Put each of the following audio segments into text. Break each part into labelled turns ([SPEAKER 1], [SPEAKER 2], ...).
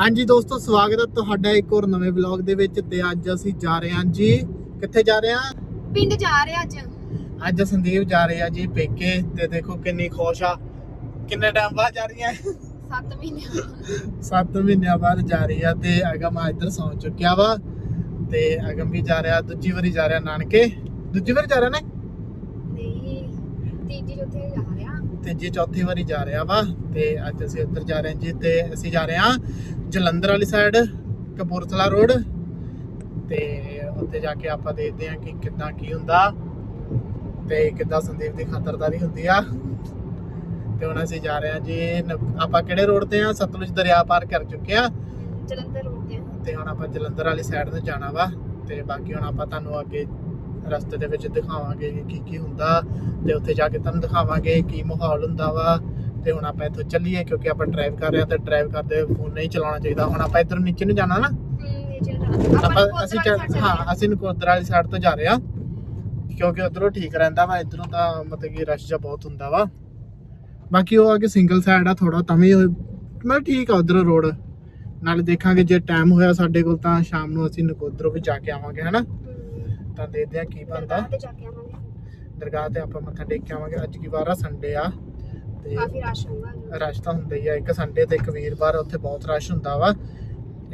[SPEAKER 1] ਹਾਂਜੀ ਦੋਸਤੋ ਸਵਾਗਤ ਹੈ ਤੁਹਾਡਾ ਇੱਕ ਹੋਰ ਨਵੇਂ ਵਲੌਗ ਦੇ ਵਿੱਚ ਤੇ ਅੱਜ ਅਸੀਂ ਜਾ ਰਹੇ ਹਾਂ ਜੀ ਕਿੱਥੇ ਜਾ ਰਹੇ ਹਾਂ?
[SPEAKER 2] ਪਿੰਡ ਜਾ ਰਹੇ ਅੱਜ।
[SPEAKER 1] ਅੱਜ ਸੰਦੀਪ ਜਾ ਰਹੇ ਆ ਜੀ ਪੇਕੇ ਤੇ ਦੇਖੋ ਕਿੰਨੀ ਖੁਸ਼ ਆ। ਕਿੰਨੇ ਟਾਈਮ ਬਾਅਦ ਜਾ ਰਹੀ ਹੈ?
[SPEAKER 2] 7 ਮਹੀਨੇ
[SPEAKER 1] 7 ਮਹੀਨਿਆਂ ਬਾਅਦ ਜਾ ਰਹੀ ਆ ਤੇ ਅਗਮ ਆ ਇੱਧਰ ਸੌਂ ਚੁੱਕਿਆ ਵਾ ਤੇ ਅਗਮ ਵੀ ਜਾ ਰਿਹਾ ਦੂਜੀ ਵਾਰੀ ਜਾ ਰਿਹਾ ਨਾਨਕੇ। ਦੂਜੀ ਵਾਰੀ ਜਾ ਰਿਹਾ ਨਾ?
[SPEAKER 2] ਨਹੀਂ ਤੀਜੀ ਚੌਥੀ ਜਾ ਰਿਹਾ।
[SPEAKER 1] ਤੇ ਜੀ ਚੌਥੀ ਵਾਰੀ ਜਾ ਰਿਹਾ ਵਾ ਤੇ ਅੱਜ ਅਸੀਂ ਉੱਧਰ ਜਾ ਰਹੇ ਹਾਂ ਜੀ ਤੇ ਅਸੀਂ ਜਾ ਰਹੇ ਹਾਂ ਜਲੰਧਰ ਵਾਲੀ ਸਾਈਡ ਕਪੂਰਥਲਾ ਰੋਡ ਤੇ ਉੱਥੇ ਜਾ ਕੇ ਆਪਾਂ ਦੇਖਦੇ ਹਾਂ ਕਿ ਕਿੱਦਾਂ ਕੀ ਹੁੰਦਾ ਤੇ ਕਿੱਦਾਂ ਸੰਦੀਪ ਦੀ ਖਾਤਰਦਾਰੀ ਹੁੰਦੀ ਆ। ਤੇ ਹੁਣ ਅਸੀਂ ਜਾ ਰਹੇ ਹਾਂ ਜੀ ਆਪਾਂ ਕਿਹੜੇ ਰੋਡ ਤੇ ਆ ਸਤਲੁਜ ਦਰਿਆ ਪਾਰ ਕਰ ਚੁੱਕੇ ਆ
[SPEAKER 2] ਜਲੰਧਰ ਰੋਡ ਤੇ
[SPEAKER 1] ਤੇ ਹੁਣ ਆਪਾਂ ਜਲੰਧਰ ਵਾਲੀ ਸਾਈਡ ਨੂੰ ਜਾਣਾ ਵਾ ਤੇ ਬਾਕੀ ਹੁਣ ਆਪਾਂ ਤੁਹਾਨੂੰ ਅੱਗੇ ਰਸਤੇ ਦੇ ਵਿੱਚ ਦਿਖਾਵਾਂਗੇ ਕਿ ਕੀ ਹੁੰਦਾ ਤੇ ਉੱਥੇ ਜਾ ਕੇ ਤੁਹਾਨੂੰ ਦਿਖਾਵਾਂਗੇ ਕੀ ਮਾਹੌਲ ਹੁੰਦਾ ਵਾ ਤੇ ਹੁਣ ਆਪਾਂ ਇੱਥੋਂ ਚੱਲੀਏ ਕਿਉਂਕਿ ਆਪਾਂ ਡਰਾਈਵ ਕਰ ਰਹੇ ਹਾਂ ਤੇ ਡਰਾਈਵ ਕਰਦੇ ਫੋਨ ਨਹੀਂ ਚਲਾਉਣਾ ਚਾਹੀਦਾ। ਹੁਣ ਆਪਾਂ ਇੱਧਰ ਨੀਚੇ ਨੂੰ ਜਾਣਾ ਨਾ? ਆਪਾਂ ਅਸੀਂ ਹਾਂ ਅਸੀਂ ਨਕੋਦਰ ਵਾਲੀ ਸਾਈਡ ਤੋਂ ਜਾ ਰਹੇ ਹਾਂ। ਕਿਉਂਕਿ ਉਧਰੋਂ ਠੀਕ ਰਹਿੰਦਾ ਵਾ ਇਧਰੋਂ ਤਾਂ ਮਤਲਬ ਕਿ ਰਸ਼ ਜਿਹਾ ਬਹੁਤ ਹੁੰਦਾ ਵਾ। ਬਾਕੀ ਉਹ ਆ ਕਿ ਸਿੰਗਲ ਸਾਈਡ ਆ ਥੋੜਾ ਤਾਂ ਵੀ ਮਤਲਬ ਠੀਕ ਆ ਉਧਰ ਰੋਡ ਨਾਲੇ ਦੇਖਾਂਗੇ ਜੇ ਟਾਈਮ ਹੋਇਆ ਸਾਡੇ ਕੋਲ ਤਾਂ ਸ਼ਾਮ ਨੂੰ ਅਸੀਂ ਨਕੋਦਰੋਂ ਵੀ ਜਾ ਕੇ ਆਵਾਂਗੇ ਹਨਾ? ਤਾਂ ਦੇਖਦੇ ਆ ਕੀ ਬਣਦਾ
[SPEAKER 2] ਤੇ ਜਾ ਕੇ ਆਵਾਂਗੇ।
[SPEAKER 1] ਦਰਗਾਹ ਤੇ ਆਪਾਂ ਮੱਥਾ ਟੇਕ ਕੇ ਆਵਾਂਗੇ। ਅੱਜ ਕੀ ਵਾਰ ਆ? ਸੰਡੇ ਆ। ਤੇ
[SPEAKER 2] ਕਾਫੀ ਰਸ਼ ਹੋਊਗਾ
[SPEAKER 1] ਰਸ਼ ਤਾਂ ਹੁੰਦਾ ਹੀ ਆ। ਇੱਕ ਸੰਡੇ ਤੇ ਇੱਕ ਵੀਰਵਾਰ ਉੱਥੇ ਬਹੁਤ ਰਸ਼ ਹੁੰਦਾ ਵਾ।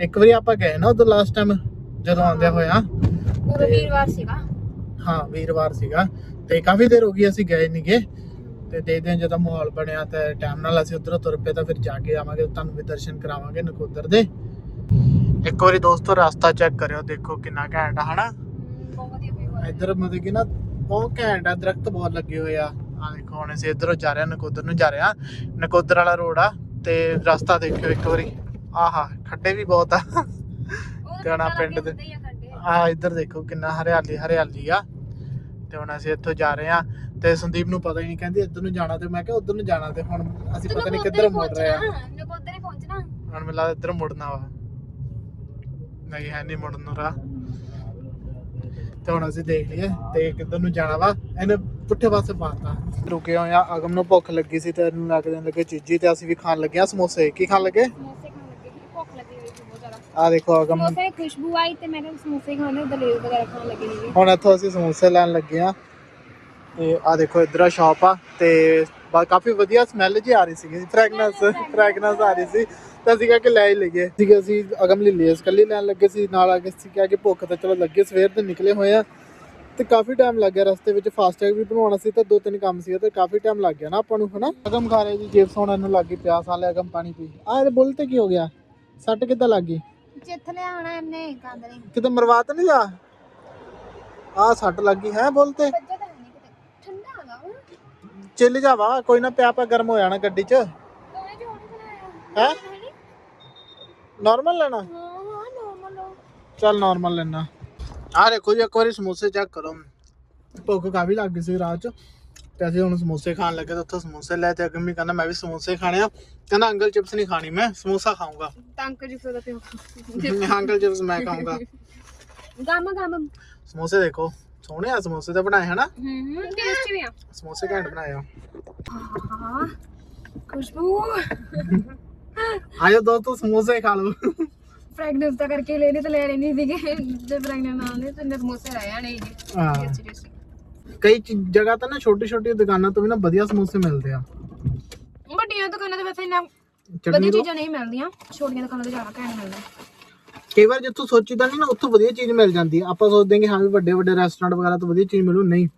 [SPEAKER 1] ਇੱਕ ਵਾਰੀ ਆਪਾਂ ਗਏ ਨਾ ਉਦੋਂ ਲਾਸਟ ਟਾਈਮ ਜਦੋਂ ਆਉਂਦੇ ਹੋਇਆ।
[SPEAKER 2] ਉਹ ਵੀਰਵਾਰ ਸੀਗਾ।
[SPEAKER 1] ਹਾਂ ਵੀਰਵਾਰ ਸੀਗਾ। ਤੇ ਕਾਫੀ ਦੇਰ ਹੋ ਗਈ ਅਸੀਂ ਗਏ ਨਹੀਂਗੇ ਤੇ ਦੇਖਦੇ ਹਾਂ ਜਦੋਂ ਮਾਹੌਲ ਬਣਿਆ ਤੇ ਟਾਈਮ ਨਾਲ ਅਸੀਂ ਉਧਰੋਂ ਤੁਰ ਪਏ ਤਾਂ ਫਿਰ ਜਾ ਕੇ ਆਵਾਂਗੇ। ਤੁਹਾਨੂੰ ਵੀ ਦਰਸ਼ਨ ਕਰਾਵਾਂਗੇ ਨਕੋਦਰ ਦੇ। ਇੱਕ ਵਾਰੀ ਦੋਸਤੋ ਰਸਤਾ ਚੈੱਕ ਕਰਿਓ। ਦੇਖੋ ਕਿੰਨਾ ਘੈਂਟ ਆ ਹਨਾ
[SPEAKER 2] ਬਹੁਤ ਵਧੀਆ ਵਿਊ ਆ
[SPEAKER 1] ਇੱਧਰ ਮਤਲਬ ਕਿ ਨਾ ਬਹੁਤ ਘੈਂਟ ਆ ਦਰਖਤ ਬਹੁਤ ਲੱਗੇ ਹੋਏ ਆ। ਆ ਦੇਖੋ ਹੁਣ ਅਸੀਂ ਇੱਧਰੋਂ ਜਾ ਰਹੇ ਨਕੋਦਰ ਨੂੰ ਜਾ ਰਹੇ ਨਕੋਦਰ ਵਾਲਾ ਰੋਡ ਆ ਤੇ ਰਸਤਾ ਦੇਖਿਓ ਇੱਕ ਵਾਰੀ। ਆਹਾ ਖੱਡੇ ਵੀ ਬਹੁਤ ਆ। ਆਹ ਪਿੰਡ ਦੇ- ਆ ਇੱਧਰ ਦੇਖੋ ਕਿੰਨਾ ਹਰਿਆਲੀ ਹਰਿਆਲੀ ਆ। ਤੇ ਹੁਣ ਅਸੀਂ ਇੱਥੋਂ ਜਾ ਰਹੇ ਆ ਤੇ ਸੰਦੀਪ ਨੂੰ ਪਤਾ ਹੀ ਨਹੀਂ ਕਹਿੰਦੀ ਇੱਧਰ ਨੂੰ ਜਾਣਾ ਤੇ ਮੈਂ ਕਿਹਾ ਉੱਧਰ ਨੂੰ ਜਾਣਾ ਤੇ ਹੁਣ ਅਸੀਂ ਪਤਾ ਨਹੀਂ ਕਿੱਧਰ ਮੁੜ ਰਹੇ ਆ।
[SPEAKER 2] ਨਕੋਦਰ ਹੀ ਪਹੁੰਚਣਾ।
[SPEAKER 1] ਹੁਣ ਮੈਨੂੰ ਲੱਗਦਾ ਇੱਧਰ ਮੁੜਨਾ ਵਾ। ਨਹੀਂ ਹੈ ਨਹੀਂ ਮੁੜਨ ਨੂੰ ਰਾਹ। ਤੇ ਹੁਣ ਅਸੀਂ ਦੇਖ ਲਈਏ ਤੇ ਕਿੱਧਰ ਨੂੰ ਜਾਣਾ ਵਾ। ਇਹਨੇ ਪੁੱਠੇ ਪਾਸੇ ਪਾਤਾ ਰੁਕੇ ਹੋਏ ਆ ਅਗਮ ਨੂੰ ਭੁੱਖ ਲੱਗੀ ਸੀ ਤੇ ਇਹਨੂੰ ਲੱਗ ਦੇਣ ਲੱਗੇ ਚੀਜੀ ਤੇ ਅਸੀਂ ਵੀ ਖਾਣ ਲੱਗੇ ਆ ਸਮੋਸੇ। ਕੀ ਖਾਣ ਲੱਗੇ?
[SPEAKER 2] ਸਮੋਸੇ ਖਾਣ ਲੱਗੇ ਸੀ ਭੁੱਖ ਲੱਗੀ ਹੋਈ ਸੀ ਬਹੁਤ ਜ਼ਿਆਦਾ।
[SPEAKER 1] ਆ ਦੇਖੋ ਅਗਮ।
[SPEAKER 2] ਸਮੋਸੇ ਖੁਸ਼ਬੂ ਆਈ ਤੇ ਮੈਂ ਸਮੋਸੇ ਖਾਣੇ ਦਲੇਰ ਵਗੈਰਾ ਖਾਣ ਲੱਗੇ ਨੇ
[SPEAKER 1] ਹੁਣ ਇੱਥੋਂ ਅਸੀਂ ਸਮੋਸੇ ਲੈਣ ਲੱਗੇ ਆ। ਤੇ ਆ ਦੇਖੋ ਇਧਰ ਆ ਸ਼ਾਪ ਆ ਤੇ ਕਾਫੀ ਵਧੀਆ ਸਮੈਲ ਜੀ ਆ ਰਹੀ ਸੀਗੀ। ਫ੍ਰੈਗਨੈਂਸ ਫ੍ਰੈਗਨੈਂਸ ਆ ਰਹੀ ਸੀ। ਤਾਂ ਅਸੀਂ ਕਿਹਾ ਕਿ ਲੈ ਹੀ ਲਈਏ। ਸੀਗੇ ਅਸੀਂ ਅਗਮ ਲਈ ਲੇਸ ਕੱਲੀ ਲੈਣ ਲੱਗੇ ਸੀ ਨਾਲ ਆ ਕੇ ਅਸੀਂ ਕਿਹਾ ਕਿ ਭੁੱਖ ਤਾਂ ਚਲੋ ਲੱਗੇ ਸਵੇਰ ਦੇ ਨਿਕਲੇ ਹੋਏ ਆ। ਤੇ ਕਾਫੀ ਟਾਈਮ ਲੱਗ ਗਿਆ ਰਸਤੇ ਵਿੱਚ ਫਾਸਟੈਗ ਵੀ ਬਣਵਾਉਣਾ ਸੀ ਤੇ ਦੋ ਤਿੰਨ ਕੰਮ ਸੀ ਤੇ ਕਾਫੀ ਟਾਈਮ ਲੱਗ ਗਿਆ ਨਾ ਆਪਾਂ ਨੂੰ ਹਨਾ? ਅਗਮ ਖਾ ਰਹੇ ਜੀ ਜੇਬਸ ਹੁਣ ਇਹਨੂੰ ਲੱਗ ਗਈ ਪਿਆਸ ਆ ਲੈ ਅਗਮ ਪਾਣੀ ਪੀ ਆ ਇਹਦੇ ਬੁੱਲ ਤੇ ਕੀ ਹੋ ਗਿਆ? ਸੱਟ ਕਿੱਦਾਂ ਲੱਗ ਗਈ?
[SPEAKER 2] ਜਿੱਥ ਲਿਆਉਣਾ ਇਹਨੇ ਕੰਦ ਨਹੀਂ।
[SPEAKER 1] ਕਿਤੇ ਮਰਵਾ ਤਾਂ ਨਹੀਂ ਜਾ ਆ ਸੱਟ ਲੱਗੀ ਹੈ ਬੁੱਲ ਤੇ। ਚੱਲ ਜਾਵਾ ਕੋਈ ਨਾ ਪਿਆ ਪਿਆ ਗਰਮ ਹੋ ਜਾਣਾ ਗੱਡੀ 'ਚ। ਹੈ? ਨਾਰਮਲ ਲੈਣਾ?
[SPEAKER 2] ਹਾਂ ਨੋਰਮਲ
[SPEAKER 1] ਚੱਲ ਨਾਰਮਲ ਲੈਣਾ। ਆ ਦੇਖੋ ਜੀ ਇੱਕ ਵਾਰੀ ਸਮੋਸੇ ਚੈੱਕ ਕਰੋ। ਭੁੱਖ ਕਾਫੀ ਲੱਗ ਗਈ ਸੀ ਰਾਤ 'ਚ। ਤੇ ਅਸੀਂ ਹੁਣ ਸਮੋਸੇ ਖਾਣ ਲੱਗੇ ਤਾਂ ਉੱਥੋਂ ਸਮੋਸੇ ਲੈ ਤੇ ਅਗਮ ਵੀ ਕਹਿੰਦਾ ਮੈਂ ਵੀ ਸਮੋਸੇ ਖਾਣੇ ਆ। ਕਹਿੰਦਾ ਅੰਕਲ ਚਿਪਸ ਨਹੀਂ ਖਾਣੀ ਮੈਂ ਸਮੋਸਾ ਖਾਊਂਗਾ।
[SPEAKER 2] ਟੰਕ ਜਿਸ ਦਾ ਪਿਓ
[SPEAKER 1] ਅੰਕਲ ਚਿਪਸ ਮੈਂ ਖਾਊਂਗਾ।
[SPEAKER 2] ਗਾਮ ਗਾਮ।
[SPEAKER 1] ਸਮੋਸੇ ਦੇਖੋ ਸੋਹਣੇ ਆ ਸਮੋਸੇ ਤਾਂ ਬਣਾਏ ਹਨਾ?
[SPEAKER 2] ਹੂੰ ਟੇਸਟੀ ਵੀ ਆ।
[SPEAKER 1] ਸਮੋਸੇ ਘੈਂਟ ਬਣਾਏ ਆ।
[SPEAKER 2] ਹਾਂ ਖੁਸ਼ਬੂ।
[SPEAKER 1] ਆਜੋ ਦੋਸਤੋ ਸਮੋਸੇ ਖਾ ਲਓ।
[SPEAKER 2] ਫ੍ਰੈਗਨੈਂਸ ਤਾਂ ਕਰਕੇ ਲੈਣੇ ਤਾਂ ਲੈ ਲੈਣੀ ਸੀਗੇ। ਜੇ ਫ੍ਰੈਗਨੈਂਸ ਨਾ ਆਉਂਦੇ ਤਾਂ ਸਮੋਸੇ ਰਹਿ ਜਾਣੇ
[SPEAKER 1] ਹਾਂ। ਕਈ ਚੀ- ਜਗ੍ਹਾ ਤਾਂ ਨਾ ਛੋਟੀ ਛੋਟੀ ਦੁਕਾਨਾਂ ਤੋਂ ਵੀ ਨਾ ਵਧੀਆ ਸਮੋਸੇ ਮਿਲਦੇ ਆ।
[SPEAKER 2] ਵੱਡੀਆਂ ਦੁਕਾਨਾਂ ਤੇ ਵੈਸੇ ਇੰਨਾ
[SPEAKER 1] ਚਟਨੀ
[SPEAKER 2] ਵਧੀਆ
[SPEAKER 1] ਤੋਂ?
[SPEAKER 2] ਚੀਜ਼ਾਂ ਨਹੀਂ ਮਿਲਦੀਆਂ। ਛੋਟੀਆਂ ਦੁਕਾਨਾਂ ਤੇ ਜ਼ਿਆਦਾ ਘੈਂਟ ਮਿਲਦਾ।
[SPEAKER 1] ਕਈ ਵਾਰ ਜਿੱਥੋਂ ਸੋਚੀਦਾ ਨਹੀਂ ਨਾ ਉੱਥੋਂ ਵਧੀਆ ਚੀਜ਼ ਮਿਲ ਜਾਂਦੀ ਆ। ਆਪਾਂ ਸੋਚਦੇ ਹਾਂ ਕਿ ਹਾਂ ਵੀ ਵੱਡੇ ਵੱਡੇ ਰੈਸਟੋਰੈਂਟ ਵਗੈਰਾ ਤੋਂ ਵਧੀਆ ਚੀਜ਼ ਮਿਲੂ ਨਹੀਂ।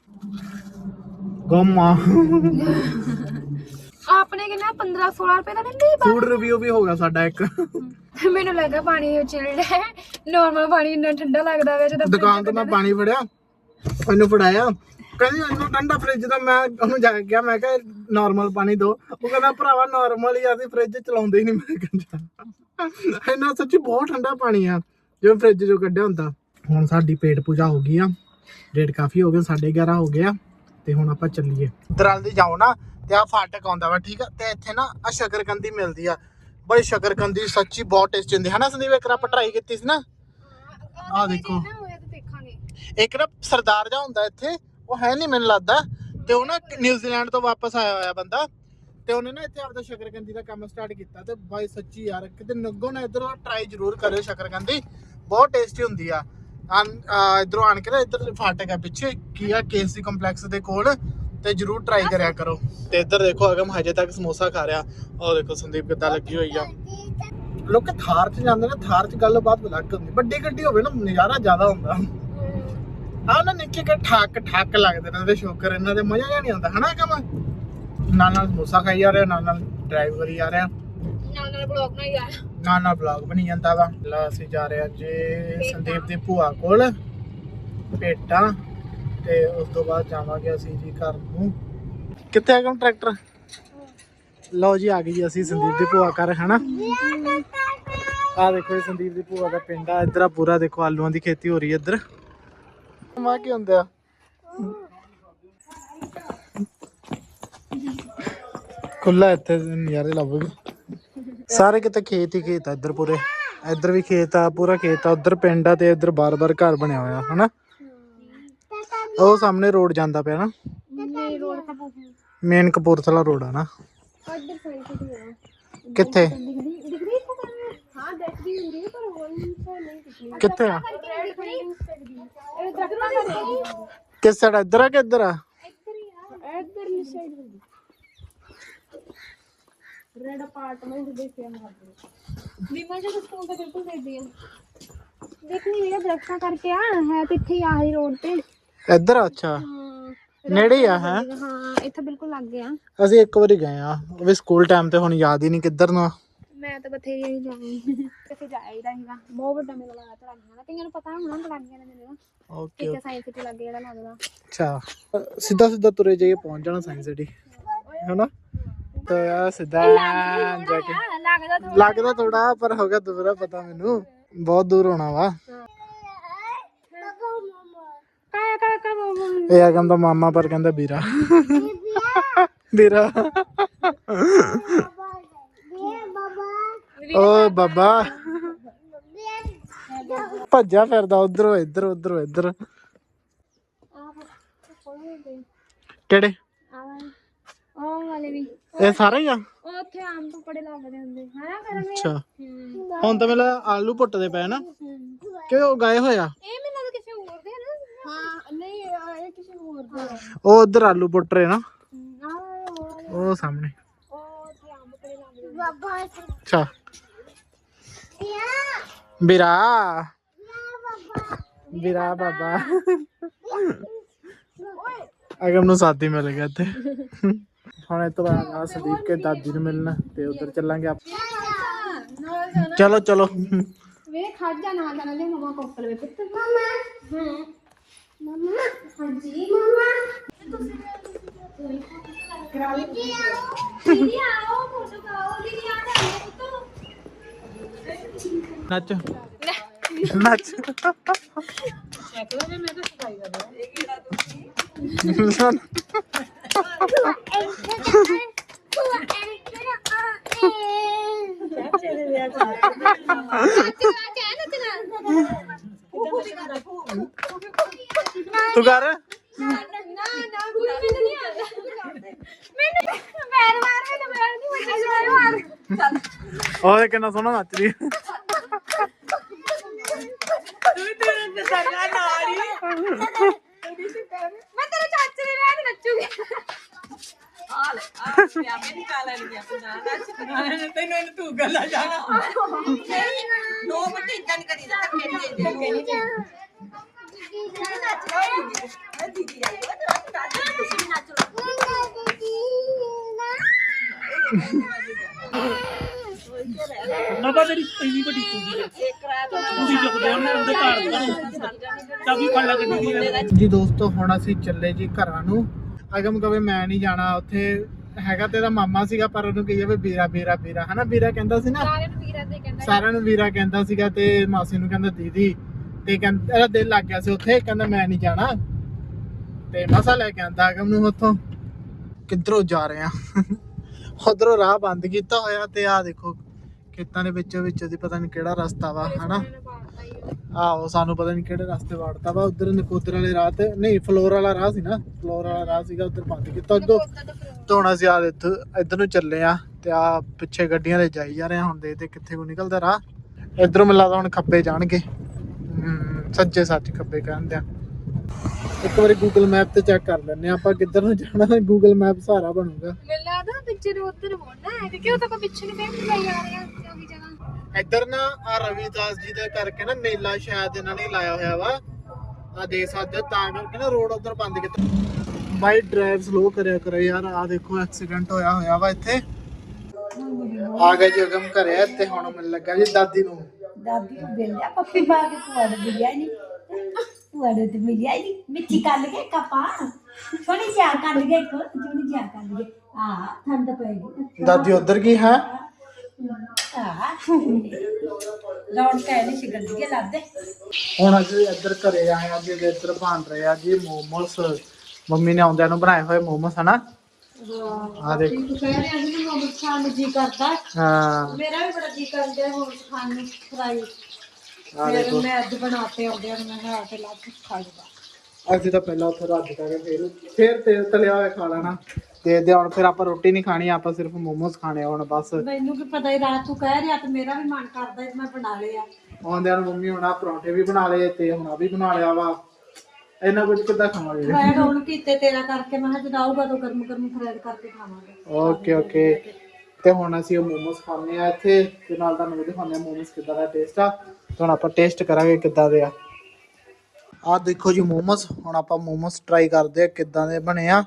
[SPEAKER 1] ਗੋਮਾ
[SPEAKER 2] ਆਪਣੇ ਕਿੰਨਾ 15 16 ਰੁਪਏ ਦਾ ਦਿੰਦੇ ਸੀ
[SPEAKER 1] ਫੂਡ ਰਿਵਿਊ ਵੀ ਹੋ ਗਿਆ ਸਾਡਾ ਇੱਕ।
[SPEAKER 2] ਮੈਨੂੰ ਲੱਗਾ ਪਾਣੀ ਚਿਲਡ ਹੈ ਨਾਰਮਲ ਪਾਣੀ ਇੰਨਾ ਠੰਡਾ ਲੱਗਦਾ ਵੇ ਜਦੋਂ
[SPEAKER 1] ਦੁਕਾਨ ਤੋਂ ਮੈਂ ਪਾਣੀ ਫੜਿਆ ਉਹਨੂੰ ਫੜਾਇਆ। ਕਹਿੰਦੀ ਇਹਨੂੰ ਠੰਡਾ ਫ੍ਰਿਜ ਦਾ ਮੈਂ ਉਹਨੂੰ ਜਾ ਕੇ ਕਿਹਾ ਮੈਂ ਕਿਹਾ ਨਾਰਮਲ ਪਾਣੀ ਦੋ। ਉਹ ਕਹਿੰਦਾ ਭਰਾਵਾ ਨਾਰਮਲ ਹੀ ਆ ਅਸੀਂ ਫ੍ਰਿਜ ਚਲਾਉਂਦੇ ਹੀ ਨਹੀਂ। ਮੈਂ ਕਹਿੰਦਾ ਇੰਨਾ ਸੱਚੀ ਬਹੁਤ ਠੰਡਾ ਪਾਣੀ ਆ ਜਿਵੇਂ ਫ੍ਰਿਜ ਚੋਂ ਕੱਢਿਆ ਹੁੰਦਾ। ਹੁਣ ਸਾਡੀ ਪੇਟ ਪੂਜਾ ਹੋ ਗਈ ਆ। ਡੇਟ ਕਾਫੀ ਹੋ ਗਏ 11:30 ਹੋ ਗਏ ਆ ਤੇ ਹੁਣ ਆਪਾਂ ਚੱਲੀਏ। ਦਰਾਲ ਦੀ ਜਾਓ ਨਾ ਤੇ ਆ ਫਾਟਕ ਆਉਂਦਾ ਵਾ ਠੀਕ ਆ? ਤੇ ਇੱਥੇ ਨਾ ਆ ਸ਼ਕਰਕੰਦੀ ਮਿਲਦੀ ਆ। ਬੜੀ ਸ਼ਕਰਕੰਦੀ ਸੱਚੀ ਬਹੁਤ ਟੇਸਟੀ ਹੁੰਦੀ ਹੈ ਨਾ ਸੰਦੀਪ ਇੱਕ ਆਪਾਂ ਟਰਾਈ ਕੀਤੀ ਸੀ ਨਾ? ਆਹ ਦੇਖੋ। ਇੱਕ ਨਾ ਸਰਦਾਰ ਜਾ ਹੁੰਦਾ ਇੱਥੇ ਉਹ ਹੈ ਨਹੀਂ ਮੈਨੂੰ ਲੱਗਦਾ। ਤੇ ਉਹ ਨਾ ਨਿਊਜ਼ੀਲੈਂਡ ਤੋਂ ਵਾਪਸ ਆਇਆ ਹੋਇਆ ਬੰਦਾ। ਤੇ ਉਹਨੇ ਨਾ ਇੱਥੇ ਆਪਦਾ ਸ਼ਕਰਕੰਦੀ ਦਾ ਕੰਮ ਸਟਾਰਟ ਕੀਤਾ ਤੇ ਬਾਈ ਸੱਚੀ ਯਾਰ ਕਿਤੇ ਨੱਗੋ ਨਾ ਇਧਰ ਟਰਾਈ ਜ਼ਰੂਰ ਕਰਿਓ ਸ਼ਕਰਕੰਦੀ। ਬਹੁਤ ਟੇਸਟੀ ਹੁੰਦੀ ਆ। ਇਧਰੋਂ ਆਣ ਕੇ ਨਾ ਇਧਰ ਫਾਟਕ ਆ ਪਿੱਛੇ ਕੀ ਆ ਕੇਸੀ ਕੰਪਲੈਕਸ ਦੇ ਕੋਲ। ਤੇ ਜ਼ਰੂਰ ਟਰਾਈ ਕਰਿਆ ਕਰੋ। ਤੇ ਇੱਧਰ ਦੇਖੋ ਅਗਮ ਹਜੇ ਤੱਕ ਸਮੋਸਾ ਖਾ ਰਿਹਾ। ਉਹ ਦੇਖੋ ਸੰਦੀਪ ਕਿੱਦਾਂ ਲੱਗੀ ਹੋਈ ਆ। ਲੋਕ ਥਾਰ 'ਚ ਜਾਂਦੇ ਨੇ ਥਾਰ 'ਚ ਗੱਲਬਾਤ ਅਲੱਗ ਹੁੰਦੀ। ਵੱਡੀ ਗੱਡੀ ਹੋਵੇ ਨਾ ਨਜ਼ਾਰਾ ਜ਼ਿਆਦਾ ਹੁੰਦਾ। ਆ ਨਾ ਨਿੱਕੇ ਕੇ ਠਾਕ ਠਾਕ ਲੱਗਦੇ ਨੇ ਇਹਦੇ ਸ਼ੋਕਰ ਇਹਨਾਂ ਦੇ ਮਜ਼ਾ ਜਿਹਾ ਨਹੀਂ ਆਉਂਦਾ। ਹਨਾ ਕੰਮ ਨਾਲ ਨਾਲ ਸਮੋਸਾ ਖਾਈ ਜਾ ਰਿਹਾ ਨਾਲ ਨਾਲ ਡਰਾਈਵ ਕਰੀ ਜਾ ਰਿਹਾ।
[SPEAKER 2] ਨਾਲ ਨਾਲ ਬਲੌਗ ਬਣਾਈ ਜਾ
[SPEAKER 1] ਨਾਲ ਨਾਲ ਵਲੌਗ ਬਣੀ ਜਾਂਦਾ ਵਾ। ਲਾ ਅਸੀਂ ਜਾ ਰਹੇ ਹਾਂ ਜੀ ਸੰਦੀਪ ਦੀ ਭੂਆ ਕੋਲ। ਭੇਟਾਂ। ਤੇ ਉਸ ਤੋਂ ਬਾਅਦ ਜਾਵਾਂਗੇ ਅਸੀਂ ਜੀ ਘਰ ਨੂੰ। ਕਿੱਥੇ ਆ ਕੰਮ ਟਰੈਕਟਰ ਲਓ ਜੀ, ਆ ਗਈ ਜੀ ਅਸੀਂ ਸੰਦੀਪ ਦੀ ਭੂਆ ਘਰ, ਹਨਾ? ਆ ਦੇਖੋ ਇਹ ਸੰਦੀਪ ਦੀ ਭੂਆ ਦਾ ਪਿੰਡ ਆ। ਇੱਧਰ ਆ ਪੂਰਾ, ਦੇਖੋ, ਆਲੂਆਂ ਦੀ ਖੇਤੀ ਹੋ ਰਹੀ ਹੈ ਇੱਧਰ। ਮਾ, ਕੀ ਹੁੰਦਾ ਖੁੱਲਾ ਇੱਥੇ, ਨਜ਼ਾਰੇ ਲੱਭਗੇ ਸਾਰੇ ਕਿਤੇ ਖੇਤ ਹੀ ਖੇਤ ਆ ਇੱਧਰ ਪੂਰੇ। ਇੱਧਰ ਵੀ ਖੇਤ ਆ, ਪੂਰਾ ਖੇਤ ਆ। ਉੱਧਰ ਪਿੰਡ ਆ ਤੇ ਇੱਧਰ ਬਾਰ-ਬਾਰ ਘਰ ਬਣਿਆ ਹੋਇਆ, ਹਨਾ? ਉਹ ਸਾਹਮਣੇ ਰੋਡ ਜਾਂਦਾ ਪਿਆ ਨਾ।
[SPEAKER 2] ਨਹੀਂ ਰੋਡ ਤਾਂ ਬਹੁਤ
[SPEAKER 1] ਮੇਨ ਕਪੂਰਥਲਾ ਰੋਡ ਆ ਨਾ।
[SPEAKER 2] ਉੱਧਰ ਸਾਈਡ ਤੇ ਹੀ
[SPEAKER 1] ਕਿੱਥੇ?
[SPEAKER 2] ਦਿਖਦੀ ਦਿਖਦੀ ਤਾਂ। ਹਾਂ ਦੇਖਦੀ ਹੁੰਦੀ ਹੈ, ਪਰ ਹੁਣ ਤਾਂ ਨਹੀਂ ਦਿਖਦੀ
[SPEAKER 1] ਕਿੱਥੇ ਆ?
[SPEAKER 2] ਦਿਖਦੀ ਇਹ ਦਰਖਤਾਂ ਕਰਕੇ
[SPEAKER 1] ਕਿਸ ਸਾਈਡ ਇੱਧਰ ਆ ਕਿ ਇੱਧਰ ਆ?
[SPEAKER 2] ਇੱਧਰ ਹੀ ਆ। ਇੱਧਰ ਦੀ ਸਾਈਡ ਹੁੰਦੀ। ਰੈਡ ਅਪਾਰਟਮੈਂਟ ਦੇ ਫੇਮ ਕਰਦੇ ਬੀਮਾ ਜੀ ਸਕੂਲ ਤਾਂ ਬਿਲਕੁਲ ਦੇਖਦੀ ਆ। ਦੇਖਣੀ ਵੀਰੇ ਦਰਖਤਾਂ ਕਰਕੇ ਆ ਹੈ ਤੇ ਇੱਥੇ ਹੀ ਆਹੀ ਰੋਡ ਤੇ।
[SPEAKER 1] ਇੱਧਰ ਆ ਅੱਛਾ।
[SPEAKER 2] ਹਾਂ
[SPEAKER 1] ਨੇੜੇ ਹੀ ਆ ਹੈ?
[SPEAKER 2] ਹਾਂ ਇੱਥੇ ਬਿਲਕੁਲ ਲੱਗ ਗਿਆ।
[SPEAKER 1] ਅਸੀਂ ਇੱਕ ਵਾਰੀ ਗਏ ਆ ਉਹ ਵੀ ਸਕੂਲ ਟਾਈਮ ਤੇ ਹੁਣ ਯਾਦ ਹੀ ਨਹੀਂ ਕਿੱਧਰ ਨੂੰ ਆ।
[SPEAKER 2] ਮੈਂ ਤਾਂ ਬਥੇਰੀ ਹੀ ਜਾਈ ਕਿਤੇ ਜਾਈਦਾ ਸੀਗਾ? ਬਹੁਤ ਵੱਡਾ ਮੇਲਾ ਲੱਗਾ ਤਾਂ ਕਈਆਂ ਨੂੰ ਪਤਾ ਹੋਣਾ ਤਾਂ ਲੱਗ ਗਿਆ ਨਾ ਮੇਲਾ।
[SPEAKER 1] ਓਕੇ
[SPEAKER 2] ਸਾਇੰਸ ਸਿਟੀ ਲੱਗੇ ਜਿਹੜਾ ਲੱਗਦਾ।
[SPEAKER 1] ਅੱਛਾ। ਸਿੱਧਾ ਸਿੱਧਾ ਤੁਰੇ ਜਾਈਏ ਪਹੁੰਚ ਜਾਣਾ ਸਾਇੰਸ ਸਿਟੀ ਹੈਨਾ? ਤੇ ਆ ਸਿੱਧਾ ਜਾ ਕੇ।
[SPEAKER 2] ਲੱਗਦਾ ਥੋੜਾ
[SPEAKER 1] ਲੱਗਦਾ ਥੋੜਾ ਪਰ ਹੋ ਗਿਆ ਪਤਾ ਮੈਨੂੰ। ਬਹੁਤ ਦੂਰ ਹੋਣਾ ਵਾ
[SPEAKER 2] ਕਾਇਆ ਕਾਇਆ ਕਾ ਮਾਮਾ
[SPEAKER 1] ਇਹ ਆ ਕਹਿੰਦਾ ਮਾਮਾ ਪਰ ਕਹਿੰਦਾ ਵੀਰਾ। ਵੀਰਾ। ਓ ਬਾਬਾ। ਭੱਜਿਆ ਫਿਰਦਾ ਉਧਰੋਂ ਇੱਧਰ ਉਧਰੋਂ ਇੱਧਰ। ਕਿਹੜੇ?
[SPEAKER 2] ਉਹ ਵਾਲੇ ਵੀ
[SPEAKER 1] ਇਹ ਸਾਰੇ ਹੀ ਆ?
[SPEAKER 2] ਉੱਥੇ ਆਮ ਤੋਂ ਬੜੇ ਲੱਗਦੇ ਹੁੰਦੇ ਹਨਾ ਗਰਮੀ
[SPEAKER 1] ਅੱਛਾ। ਹੁਣ ਤਾਂ ਮੇਲਾ ਆਲੂ ਪੁੱਟਦੇ ਪਏ ਨਾ। ਕਿ ਉਹ ਗਏ ਹੋਇਆ
[SPEAKER 2] ਇਹ ਮੈਨੂੰ ਲੱਗਦਾ ਕਿਸੇ ਹੋਰ ਦੇ ਨਾ ਹਾਂ ਨਹੀਂ ਇਹ ਕਿਸੇ ਹੋਰ ਦਾ
[SPEAKER 1] ਉਹ ਉਧਰ ਆਲੂ ਪੁੱਟ ਰਹੇ ਨਾ। ਉਹ ਸਾਹਮਣੇ।
[SPEAKER 2] ਬਾਬਾ
[SPEAKER 1] ਅੱਛਾ। ਵੀਰਾ ਵੀਰਾ ਬਾਬਾ। ਅਗਮ ਨੂੰ ਸਾਥੀ ਮਿਲ ਗਿਆ ਇੱਥੇ। ਹੁਣ ਇਹ ਤੋਂ ਬਾਅਦ ਆ ਸੰਦੀਪ ਕੇ ਦਾਦੀ ਨੂੰ ਮਿਲਣਾ ਤੇ ਉਧਰ ਚੱਲਾਂਗੇ ਆਪ। ਚਲੋ ਚਲੋ।
[SPEAKER 2] ਵੇ ਖੜ ਜਾ ਨਾ ਜਾਣਾ ਜੇ ਮਮਾ ਕੋਪਲ ਵੇ ਪੁੱਤ। ਮਮਾ। ਹਾਂ। ਮਮਾ ਹਾਂਜੀ ਮਮਾ ਦੀਦੀ ਆਓ ਫੋਟੋ ਕਰਾਓ ਦੀਦੀ ਆ ਜਾ ਪੁੱਤ
[SPEAKER 1] ਨੱਚ। ਨੱਚ ਤੂੰ ਕਰ ਉਹ ਕਿੰਨਾ ਸੋਹਣਾ ਨੱਚ ਰਹੀ ਹੈ।
[SPEAKER 2] ਮੈਂ ਤੇਰੇ ਚਾਚੇ ਦੇ ਵਿਆਹ ਤੇ ਨੱਚੂਗੀ
[SPEAKER 3] ਤੈਨੂੰ ਇਹਨੂੰ ਤੂੰ ਗੱਲਾਂ ਜਾਣਾ। ਦੋ ਮਿੰਟ ਇਦਾਂ ਨਹੀਂ ਕਰੀ ਜਾਂਦਾ ਧੱਕੇ ਨਹੀਂ ਦੇ। ਤਾਂ
[SPEAKER 4] ਤੇਰੀ ਇੰਨੀ ਵੱਡੀ ਹੈ ਉਹਨੇ ਉਹਦੇ ਘਰ ਚਾਬੀ ਫੜ ਲਾ ਗੱਡੀ ਦੀ।
[SPEAKER 1] ਜੀ ਦੋਸਤੋ ਹੁਣ ਅਸੀਂ ਚੱਲੇ ਜੀ ਘਰਾਂ ਨੂੰ। ਅਗਮ ਕਵੇ ਮੈਂ ਨਹੀਂ ਜਾਣਾ ਉੱਥੇ ਹੈਗਾ ਤੇਰਾ ਮਾਮਾ ਸੀਗਾ ਪਰ ਉਹਨੂੰ ਕਹੀਏ ਵੀ ਵੀਰਾ ਵੀਰਾ ਵੀਰਾ। ਹਨਾ ਵੀਰਾ ਕਹਿੰਦਾ ਸੀ ਨਾ?
[SPEAKER 2] ਸਾਰਿਆਂ ਨੂੰ ਵੀਰਾਂ ਦੇ ਕਹਿੰਦਾ।
[SPEAKER 1] ਸਾਰਿਆਂ ਨੂੰ ਵੀਰਾ ਕਹਿੰਦਾ ਸੀਗਾ ਤੇ ਮਾਸੀ ਨੂੰ ਕਹਿੰਦਾ ਦੀਦੀ ਤੇ ਕਹਿੰਦਾ ਇਹਦਾ ਦਿਲ ਲੱਗ ਗਿਆ ਸੀ ਉੱਥੇ ਕਹਿੰਦਾ ਮੈਂ ਨਹੀਂ ਜਾਣਾ। ਤੇ ਮਸਾ ਲੈ ਕੇ ਆਂਦਾ ਅਗਮ ਨੂੰ ਉੱਥੋਂ। ਕਿੱਧਰੋਂ ਜਾ ਰਹੇ ਆ? ਉਧਰੋਂ ਰਾਹ ਬੰਦ ਕੀਤਾ ਹੋਇਆ ਤੇ ਆਹ ਦੇਖੋ ਖੇਤਾਂ ਦੇ ਵਿੱਚੋਂ ਵਿੱਚ ਦੀ ਪਤਾ ਨਹੀਂ ਕਿਹੜਾ ਰਸਤਾ ਵਾ ਹਨਾ? ਆਹੋ ਸਾਨੂੰ ਪਤਾ ਨਹੀਂ ਕਿਹੜੇ ਰਸਤੇ ਵਾੜਤਾ ਵਾ ਉਧਰ ਨਕੋਦਰ ਵਾਲੇ ਰਾਹ ਤੇ ਨਹੀਂ ਫਲੋਰ ਵਾਲਾ ਰਾਹ ਸੀ ਨਾ ਫਲੋਰ ਵਾਲਾ ਰਾਹ ਸੀਗਾ ਉਧਰ ਬੰਦ ਕੀਤਾ ਅੱਗੋਂ। ਤੇ ਹੁਣ ਅਸੀਂ ਆ ਇੱਧਰ ਨੂੰ ਚੱਲੇ ਆ ਤੇ ਆ ਪਿੱਛੇ ਗੱਡੀਆਂ ਦੇ ਜਾਈ ਜਾ ਰਹੇ ਆ ਹੁਣ ਦੇਖਦੇ ਕਿੱਥੇ ਨੂੰ ਨਿਕਲਦਾ ਰਾਹ? ਇੱਧਰੋਂ ਮੈਨੂੰ ਲੱਗਦਾ ਹੁਣ ਖੱਬੇ ਜਾਣਗੇ। ਸੱਜੇ ਸੱਚ ਖੱਬੇ ਕਹਿੰਦੇ ਆ। ਇੱਕ ਵਾਰੀ ਗੂਗਲ ਮੈਪ ਤੇ ਚੈੱਕ ਕਰ ਆ ਆਪਾਂ ਕਿੱਧਰ ਨੂੰ ਜਾਣਾ ਗੂਗਲ ਮੈਪ ਸਹਾਰਾ ਬਣੂਗਾ।
[SPEAKER 2] ਮੈਨੂੰ ਲੱਗਦਾ ਪਿੱਛੇ ਨੂੰ ਉੱਧਰ ਮੁੜਨਾ ਹੈ ਕਿਉਂਕਿ ਉਹ ਤਾਂ ਪਿੱਛੇ ਨੂੰ ਦੇਖ ਲਈ ਆ ਰਿਹਾ ਉਹੀ ਜਗ੍ਹਾ।
[SPEAKER 1] ਇੱਧਰ ਨਾ ਆ ਰਵੀਦਾਸ ਜੀ ਦੇ ਕਰਕੇ ਨਾ ਮੇਲਾ ਸ਼ਾਇਦ ਇਹਨਾਂ ਨੇ ਲਾਇਆ ਹੋਇਆ ਵਾ। ਆ ਦੇਖ ਸਕਦੇ ਤਾਂ ਕਰਕੇ ਨਾ ਰੋਡ ਉਧਰ ਬੰਦ ਕੀਤਾ। ਬਾਈ ਡਰਾਈਵ ਸਲੋ ਕਰਿਆ ਕਰੋ ਯਾਰ ਆ ਦੇਖੋ ਐਕਸੀਡੈਂਟ ਹੋਇਆ ਹੋਇਆ ਵਾ ਇੱਥੇ। ਆ ਗਏ ਜੀ ਅਗਮ ਘਰੇ ਤੇ ਹੁਣ ਮੈਨੂੰ ਲੱਗਾ ਜੀ ਦਾਦੀ ਨੂੰ।
[SPEAKER 3] ਦਾਦੀ ਨੂੰ ਮਿਲਿਆ ਪੱਪੀ ਪਾ ਕੇ ਪੁਆੜ ਮਿਲਿਆ ਨਹੀਂ। ਪੁਆੜ ਤੇ ਮਿਲਿਆ ਨਹੀਂ। ਮਿੱਠੀ ਕੱਲ ਕੇ ਕਪਾ ਥੋੜੀ ਜਿਹਾ ਕੱਲ ਕੇ ਇੱਕ ਥੋੜੀ ਜਿਹਾ ਕੱਲ ਕੇ ਆ ਠੰਡ ਪੈ ਗਈ।
[SPEAKER 1] ਦਾਦੀ ਉਧਰ ਕੀ ਹੈ?
[SPEAKER 3] ਆ ਰੌਣ ਕਹਿ ਨਹੀਂ ਗੰਦੀ ਕੇ ਲੱਦੇ
[SPEAKER 1] ਹੁਣ ਅਸੀਂ ਇੱਧਰ ਘਰੇ ਆਏ ਆ ਜੀ ਇੱਧਰ ਬਣ ਰਹੇ ਆ ਜੀ ਮੋਮੋਸ। ਮੰਮੀ ਨੇ ਆਉਂਦਿਆਂ ਨੂੰ ਬਣਾਏ ਹੋਏ ਮੋਮੋਸ ਹਨਾ? ਆ ਦੇਖ।
[SPEAKER 3] ਕਹਿ ਰਿਹਾ ਸੀ ਮੈਂ ਖਾਣ ਨੂੰ ਜੀ ਕਰਦਾ।
[SPEAKER 1] ਹਾਂ।
[SPEAKER 3] ਮੇਰਾ ਵੀ ਬੜਾ ਜੀ ਕਰਦਾ ਹੁਣ ਖਾਣ ਨੂੰ ਫਰਾਈ
[SPEAKER 1] ਆ ਦੇਖੋ।
[SPEAKER 3] ਮੈਂ ਅੱਜ ਬਣਾਤੇ ਆਉਂਦੇ ਆ ਮੈਂ ਆ ਕੇ ਲੱਗ ਖਾ ਲੂਗਾ
[SPEAKER 1] ਅਸੀਂ ਤਾਂ ਪਹਿਲਾਂ ਉੱਥੇ ਰੱਜ ਕਰਕੇ ਫਿਰ ਫਿਰ ਤੇਲ ਤਲਿਆ ਹੋਇਆ ਖਾ ਲੈਣਾ ਤੇ ਦੇ ਹੁਣ ਫਿਰ ਆਪਾਂ ਰੋਟੀ ਨਹੀਂ ਖਾਣੀ ਆਪਾਂ ਸਿਰਫ ਮੋਮੋਸ ਖਾਣੇ ਹੁਣ ਬਸ।
[SPEAKER 3] ਮੈਨੂੰ ਕੀ ਪਤਾ ਹੀ ਰਾਤ ਤੂੰ ਕਹਿ ਰਿਹਾ ਤੇ ਮੇਰਾ ਵੀ ਮਨ ਕਰਦਾ ਮੈਂ ਬਣਾ ਲਿਆ
[SPEAKER 1] ਆਉਂਦਿਆਂ ਨੂੰ ਮੰਮੀ ਹੁਣ ਆ ਪਰੌਂਠੇ ਵੀ ਬਣਾ ਲਏ ਤੇ ਹੁਣ ਆ ਵੀ ਬਣਾ ਲਿਆ ਵਾ। ਇੰਨਾ ਕੁਝ ਕਿੱਦਾਂ ਖਾਵਾਂਗੇ?
[SPEAKER 3] ਮੈਂ ਹੁਣ ਕੀਤੇ ਤੇਰਾ ਕਰਕੇ ਮੈਂ ਕਿਹਾ ਜਦ ਆਊਗਾ ਤਾਂ ਗਰਮ ਗਰਮ ਫਰਾਈਡ ਕਰਕੇ ਖਾਵਾਂਗੇ।
[SPEAKER 1] ਓਕੇ ਓਕੇ ਤੇ ਹੁਣ ਅਸੀਂ ਉਹ ਮੋਮੋਸ ਖਾਣੇ ਆ ਇੱਥੇ ਤੇ ਨਾਲ ਤੁਹਾਨੂੰ ਵੀ ਦਿਖਾਉਂਦੇ ਆ ਮੋਮੋਸ ਕਿੱਦਾਂ ਦਾ ਟੇਸਟ ਆ। ਤੇ ਹੁਣ ਆਪਾਂ ਟੇਸਟ ਕਰਾਂਗੇ ਕਿੱਦਾਂ ਦੇ ਆ। ਆ ਦੇਖੋ ਜੀ ਮੋਮੋਸ ਹੁਣ ਆਪਾਂ ਮੋਮੋਸ ਟਰਾਈ ਕਰਦੇ ਆ ਕਿੱਦਾਂ ਦੇ ਬਣੇ ਆ।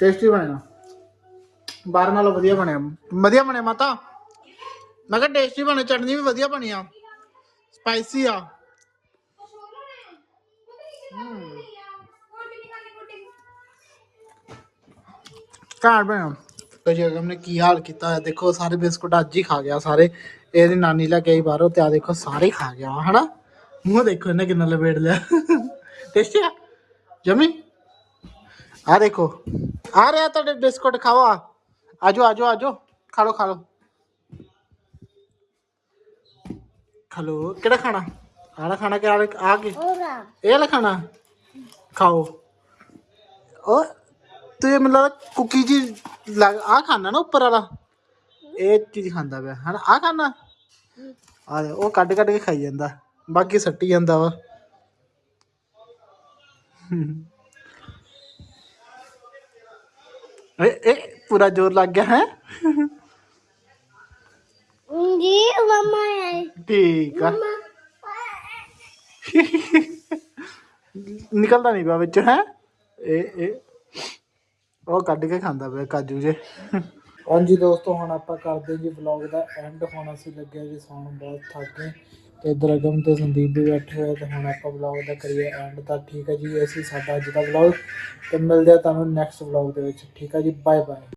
[SPEAKER 1] ਟੇਸਟੀ ਬਣਿਆ ਬਾਹਰ ਨਾਲੋਂ ਵਧੀਆ ਬਣਿਆ। ਵਧੀਆ ਬਣਿਆ ਮਾਤਾ। ਮੈਂ ਕਿਹਾ ਟੇਸਟੀ ਬਣੇ, ਚਟਨੀ ਵੀ ਵਧੀਆ ਬਣੀ ਆ। ਸਪਾਈਸੀ ਆ। ਘਰ ਬਣਿਆ। ਤੇ ਜੀ ਨੇ ਕੀ ਹਾਲ ਕੀਤਾ ਹੋਇਆ, ਦੇਖੋ ਸਾਰੇ ਬਿਸਕੁਟ ਅੱਜ ਹੀ ਖਾ ਗਿਆ ਸਾਰੇ। ਇਹਦੀ ਨਾਨੀ ਲੈ ਕੇ ਆਈ ਬਾਹਰੋਂ ਤੇ ਆ ਦੇਖੋ ਸਾਰੇ ਹੀ ਖਾ ਗਿਆ, ਹਨਾ? ਮੂੰਹ ਦੇਖੋ ਇਹਨੇ ਕਿੰਨਾ ਲਪੇਟ ਲਿਆ। ਟੇਸਟੀ ਆ? ਜਮੀ ਆ ਦੇਖੋ। ਆ ਰਿਹਾ ਤੁਹਾਡੇ ਬਿਸਕੁਟ, ਖਾਓ ਆ। ਆਜੋ ਆਜੋ ਆਜੋ। ਖਾ ਲੋ ਖਾ ਲੋ ਖਾ ਲੋ ਕਿਹੜਾ ਖਾਣਾ ਆਲਾ ਖਾਣਾ ਕਿ ਆ ਕੇ? ਇਹ ਵਾਲਾ ਖਾਣਾ? ਖਾਓ। ਉਹ ਤੂੰ ਮਤਲਬ ਕੁਕੀ ਜੀ ਆ ਖਾਣਾ ਨਾ ਉੱਪਰ ਵਾਲਾ। ਇਹ ਚੀਜ਼ ਖਾਂਦਾ ਪਿਆ। ਹਨਾ? ਆ ਖਾਣਾ ਆ ਉਹ ਕੱਢ ਕੱਢ ਕੇ ਖਾਈ ਜਾਂਦਾ। ਬਾਕੀ ਸੱਟੀ ਜਾਂਦਾ ਵਾ। ਇਹ ਇਹ ਪੂਰਾ ਜ਼ੋਰ ਲੱਗ ਗਿਆ ਹੈ?
[SPEAKER 2] ਜੀ ਮਮਾ ਆਏ।
[SPEAKER 1] ਠੀਕ ਆ। ਨਿਕਲਦਾ ਨਹੀਂ ਪਿਆ ਵਿੱਚ ਹੈ? ਇਹ ਇਹ। ਉਹ ਕੱਢ ਕੇ ਖਾਂਦਾ ਪਿਆ ਕਾਜੂ ਜੇ। ਹਾਂਜੀ ਦੋਸਤੋ ਹੁਣ ਆਪਾਂ ਕਰਦੇ ਜੀ ਵਲੌਗ ਦਾ ਐਂਡ ਹੁਣ ਅਸੀਂ ਲੱਗਿਆ ਜੀ ਸੌਣ ਬਹੁਤ ਥੱਕ ਗਏ ਤੇ ਇਧਰ ਅਗਮ ਤੇ ਸੰਦੀਪ ਵੀ ਬੈਠੇ ਹੋਏ ਤੇ ਹੁਣ ਆਪਾਂ ਵਲੌਗ ਦਾ ਕਰੀਏ ਐਂਡ ਤਾਂ। ਠੀਕ ਹੈ ਜੀ ਅਸੀਂ ਸਾਡਾ ਅੱਜ ਦਾ ਵਲੌਗ ਤੇ ਮਿਲਦੇ ਆ ਤੁਹਾਨੂੰ ਨੈਕਸਟ ਵਲੌਗ ਦੇ ਵਿੱਚ। ਠੀਕ ਹੈ ਜੀ ਬਾਏ ਬਾਏ